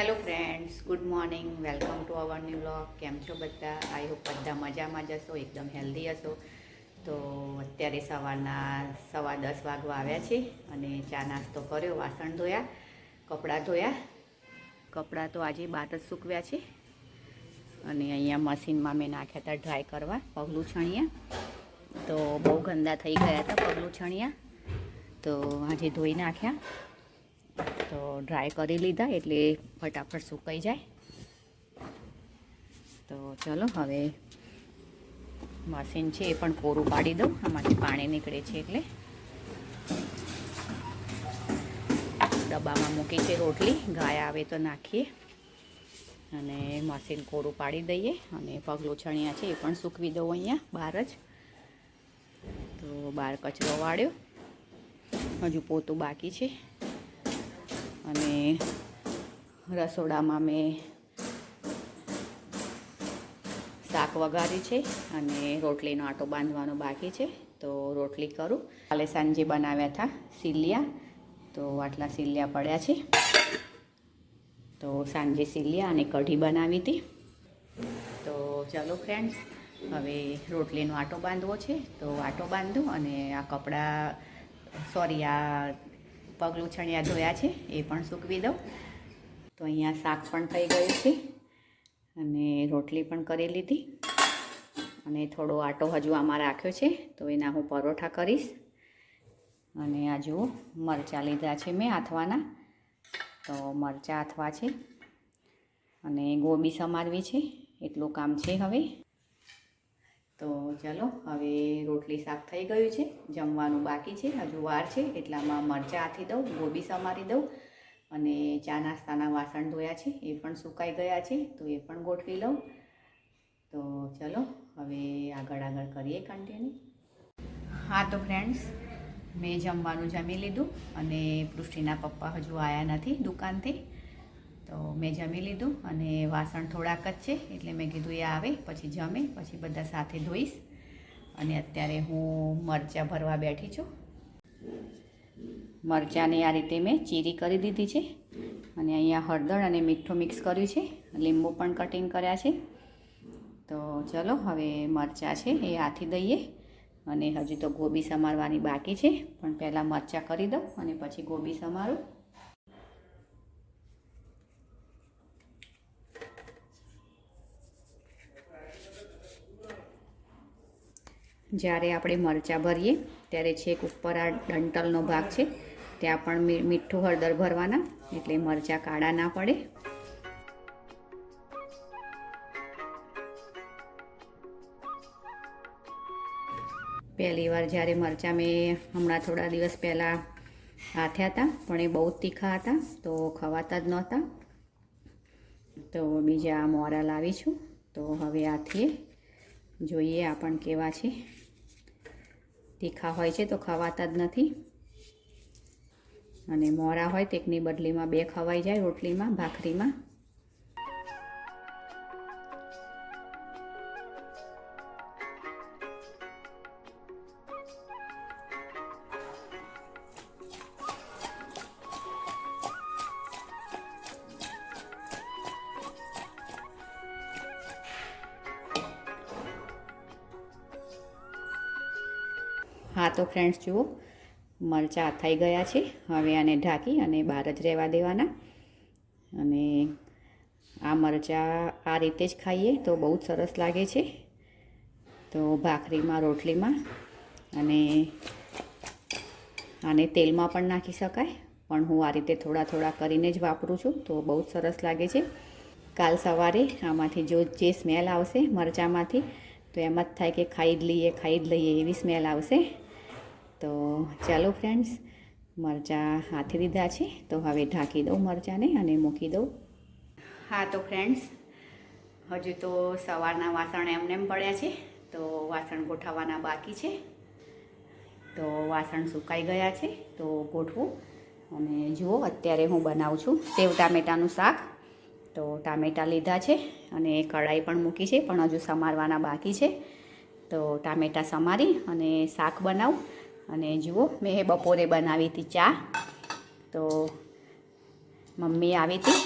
Hello friends good morning welcome to our new blog કેમ છો બધા? આઈ હોપ બધા મજામાં જશો એકદમ હેલ્ધી હશો. તો અત્યારે સવારના સવા દસ વાગવા આવ્યા છે અને ચા નાસ્તો કર્યો, વાસણ ધોયા, કપડાં ધોયા. કપડાં તો આજે બાદ જ સૂકવ્યા છે. અને અહીંયા મશીનમાં મેં નાખ્યા હતા ડ્રાય કરવા, પગલું છણિયા. તો બહુ ગંદા થઈ ગયા હતા પગલું છણિયા. તો આજે ધોઈ નાખ્યા. તો ડ્રાય કરી લીધા એટલે ફટાફટ સુકાઈ જાય. તો ચલો હવે મશીન છે એ પણ કોરું પાડી દઉં. આમાંથી પાણી નીકળે છે એટલે. ડબ્બામાં મૂકી છે રોટલી. ગાય આવે તો નાખીએ. અને મશીન કોરું પાડી દઈએ. અને પગલું છણિયા છે એ પણ સૂકવી દઉં અહીંયા બહાર જ. તો બહાર કચરો વાળ્યો. હજુ પોતું બાકી છે. અને રસોડામાં મેં શાક વઘાર્યું છે અને રોટલીનો આટો બાંધવાનો બાકી છે. તો રોટલી કરું. કાલે સાંજે બનાવ્યા હતા સિલિયા તો આટલા સિલિયા પડ્યા છે. તો સાંજે સિલિયા અને કઢી બનાવી હતી. તો ચલો ફ્રેન્ડ્સ હવે રોટલીનો આટો બાંધવો છે. તો આટો બાંધું અને આ કપડાં સોરી આ પગલું છણિયા ધોયા છે, એ પણ સૂકવી દઉં. તો અહીંયા શાક પણ થઈ ગયું છે અને રોટલી પણ કરી લીધી. અને થોડો આટો હજુ આમાં રાખ્યો છે, તો એના હું પરોઠા કરીશ. અને આ જુઓ, મરચાં લીધા છે મેં આથવાના. તો મરચાં આથવા છે. અને ગોબી સમારવી છે, એટલું કામ છે હવે. તો ચાલો, હવે રોટલી શાક થઈ ગયું છે, જમવાનું બાકી છે, હજુ વાર છે, એટલામાં મરચાં આથી દઉં, ગોબી સમારી દઉં અને ચા નાસ્તાના વાસણ ધોયા છે, એ પણ સુકાઈ ગયા છે, તો એ પણ ગોઠવી લઉં. તો ચલો, હવે આગળ આગળ કરીએ કન્ટિન્યુ હા તો ફ્રેન્ડ્સ મેં જમવાનું જમી લીધું અને પૃષ્ટિના પપ્પા હજુ આવ્યા નથી દુકાનથી. તો મેં જમી લીધું અને વાસણ થોડાક જ છે એટલે મેં કીધું એ આવે, પછી જમે, પછી બધા સાથે ધોઈશ. અને અત્યારે હું મરચાં ભરવા બેઠી છું. મરચાંને આ રીતે મેં ચીરી કરી દીધી છે. અને અહીંયા હળદર અને મીઠું મિક્સ કર્યું છે. લીંબુ પણ કટિંગ કર્યા છે. તો ચલો હવે મરચાં છે એ આથી દઈએ. અને હજુ તો ગોબી સમારવાની બાકી છે. પણ પહેલાં મરચાં કરી દઉં અને પછી ગોબી સમારું. જ્યારે આપણે મરચાં ભરીએ, ત્યારે છેક ઉપર આ ડંટલનો ભાગ છે, ત્યાં પણ મીઠું હળદર ભરવાના, એટલે મરચાં કાળા ના પડે. પહેલી વાર જ્યારે મરચાં મેં હમણાં થોડા દિવસ પહેલાં હાથ્યા હતા, પણ એ બહુ જ તીખા હતા, તો ખવાતા જ નહોતા. તો બીજા મોરા લાવી છું તો હવે આથીએ. જોઈએ આ પણ કેવા છે. તીખા હોય છે તો ખવાતા જ નથી. અને મોરા હોય તો એકની બદલીમાં બે ખવાઈ જાય રોટલીમાં, ભાખરીમાં. હા, તો ફ્રેન્ડ્સ જુઓ. મરચાં થઈ ગયા છે. હવે આને ઢાંકી અને બહાર જ રહેવા દેવાના. અને આ મરચાં આ રીતે જ ખાઈએ તો બહુ જ સરસ લાગે છે. તો ભાખરીમાં, રોટલીમાં અને આને તેલમાં પણ નાખી શકાય. પણ હું આ રીતે થોડા થોડા કરીને જ વાપરું છું તો બહુ જ સરસ લાગે છે. કાલ સવારે આમાંથી જો જે સ્મેલ આવશે મરચાંમાંથી, તો એમ જ થાય કે ખાઈ જ લઈએ, ખાઈ જ લઈએ એવી સ્મેલ આવશે. તો ચાલો ફ્રેન્ડ્સ, મરચાં હાથી દીધા છે. તો હવે ઢાંકી દઉં મરચાંને અને મૂકી દઉં. હા, તો ફ્રેન્ડ્સ, હજુ તો સવારના વાસણ એમને એમ પડ્યા છે. તો વાસણ ગોઠવવાના બાકી છે. તો વાસણ સુકાઈ ગયા છે. તો ગોઠવું. અને જુઓ, અત્યારે હું બનાવું છું સેવ ટામેટાનું શાક. તો ટામેટાં લીધા છે અને કઢાઈ પણ મૂકી છે, પણ હજુ સમારવાના બાકી છે. તો ટામેટાં સમારી અને શાક બનાવું. અને જુઓ, મેં બપોરે બનાવી હતી ચા. તો મમ્મી આવી હતી.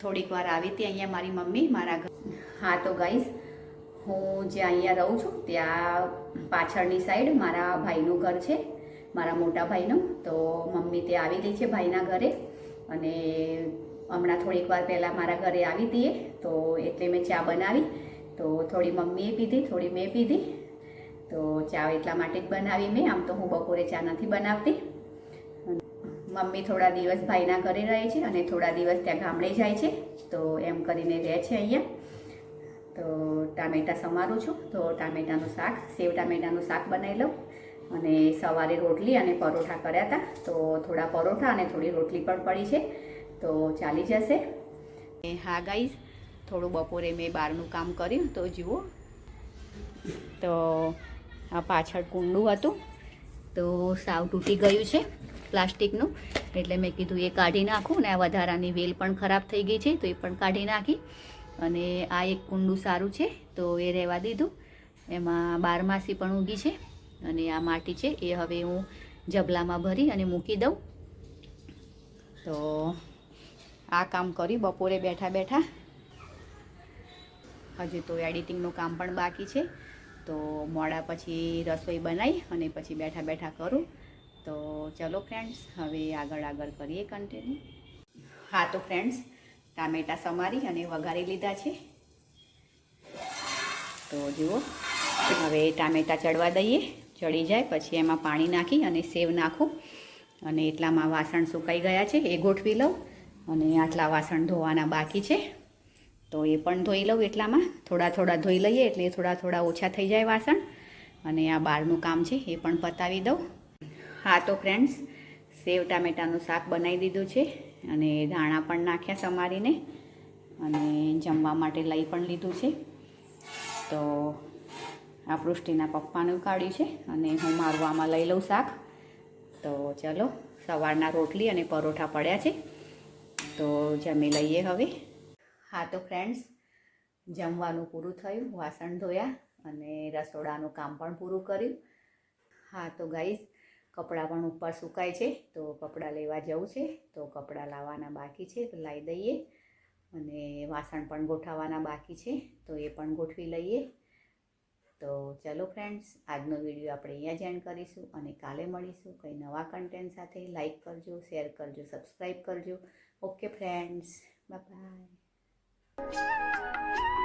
થોડીક વાર આવી હતી અહીંયા મારી મમ્મી, મારા ઘર હા, તો ગાઈશ હું જ્યાં અહીંયા રહું છું, ત્યાં પાછળની સાઈડ મારા ભાઈનું ઘર છે, મારા મોટા ભાઈનું. તો મમ્મી તે આવી ગઈ છે ભાઈના ઘરે. અને હમણાં થોડીક વાર પહેલાં મારા ઘરે આવી હતી તો એટલે મેં ચા બનાવી. તો થોડી મમ્મીએ પીધી, થોડી મેં પીધી. તો ચા એટલા માટે જ બનાવી મેં. આમ તો હું બપોરે ચા નથી બનાવતી. મમ્મી થોડા દિવસ ભાઈના ઘરે રહે છે અને થોડા દિવસ ત્યાં ગામડે જાય છે. તો એમ કરીને રહે છે અહીંયા. તો ટામેટાં સમારું છું. તો ટામેટાનું શાક, સેવ ટામેટાનું શાક બનાવી લઉં. અને સવારે રોટલી અને પરોઠા કર્યા હતા. તો થોડા પરોઠા અને થોડી રોટલી પણ પડી છે. તો ચાલી જશે. હા ગાઈઝ થોડું બપોરે મેં બહારનું કામ કર્યું તો જુઓ. તો આ પાછળ કુંડું હતું. તો સાવ તૂટી ગયું છે પ્લાસ્ટિકનું. એટલે મેં કીધું એ કાઢી નાખું ને આ વધારાની વેલ પણ ખરાબ થઈ ગઈ છે તો એ પણ કાઢી નાખી. અને આ એક કુંડું સારું છે તો એ રહેવા દીધું. એમાં બારમાસી પણ ઊગી છે અને આ માટી છે એ હવે હું જબલામાં ભરી અને મૂકી દઉં. તો આ કામ કરી બપોરે બેઠા બેઠા હજુ તો એડિટિંગનું કામ પણ બાકી છે. તો મોડા પછી રસોઈ બનાવી અને પછી બેઠા બેઠા કરું. તો ચલો ફ્રેન્ડ્સ હવે આગળ આગળ કરીએ કન્ટિન્યુ હા, તો ફ્રેન્ડ્સ ટામેટાં સમારી અને વઘારી લીધા છે. તો જુઓ, હવે ટામેટાં ચડવા દઈએ. ચડી જાય, પછી એમાં પાણી નાખી અને સેવ નાખું. અને એટલામાં વાસણ સુકાઈ ગયા છે, એ ગોઠવી લઉં. અને આટલા વાસણ ધોવાના બાકી છે. તો એ પણ ધોઈ લઉં એટલામાં. થોડા થોડા ધોઈ લઈએ એટલે થોડા થોડા ઓછા થઈ જાય વાસણ. અને આ બહારનું કામ છે એ પણ પતાવી દઉં. હા, તો ફ્રેન્ડ્સ સેવ ટામેટાનું શાક બનાવી દીધું છે અને ધાણા પણ નાખ્યા સમારીને અને જમવા માટે લઈ પણ લીધું છે. તો આ પૃષ્ટિના પપ્પાનું કાઢ્યું છે અને હું મારું આમાં લઈ લઉં શાક. તો ચલો, સવારના રોટલી અને પરોઠા પડ્યા છે. તો જમી લઈએ હવે. હા, તો ફ્રેન્ડ્સ જમવાનું પૂરું થયું, વાસણ ધોયા અને રસોડાનું કામ પણ પૂરું કર્યું. હા, તો ગાઈઝ કપડાં પણ ઉપર સુકાય છે, તો કપડાં લેવા જવું છે, તો કપડાં લાવવાના બાકી છે, તો લાવી દઈએ. અને વાસણ પણ ગોઠવવાના બાકી છે, તો એ પણ ગોઠવી લઈએ. તો ચલો ફ્રેન્ડ્સ આજનો વીડિયો આપણે અહીંયા જ એન્ડ કરીશું અને કાલે મળીશું. કંઈ નવા કન્ટેન્ટ સાથે લાઈક કરજો શેર કરજો સબસ્ક્રાઈબ કરજો. Okay friends bye Thank you.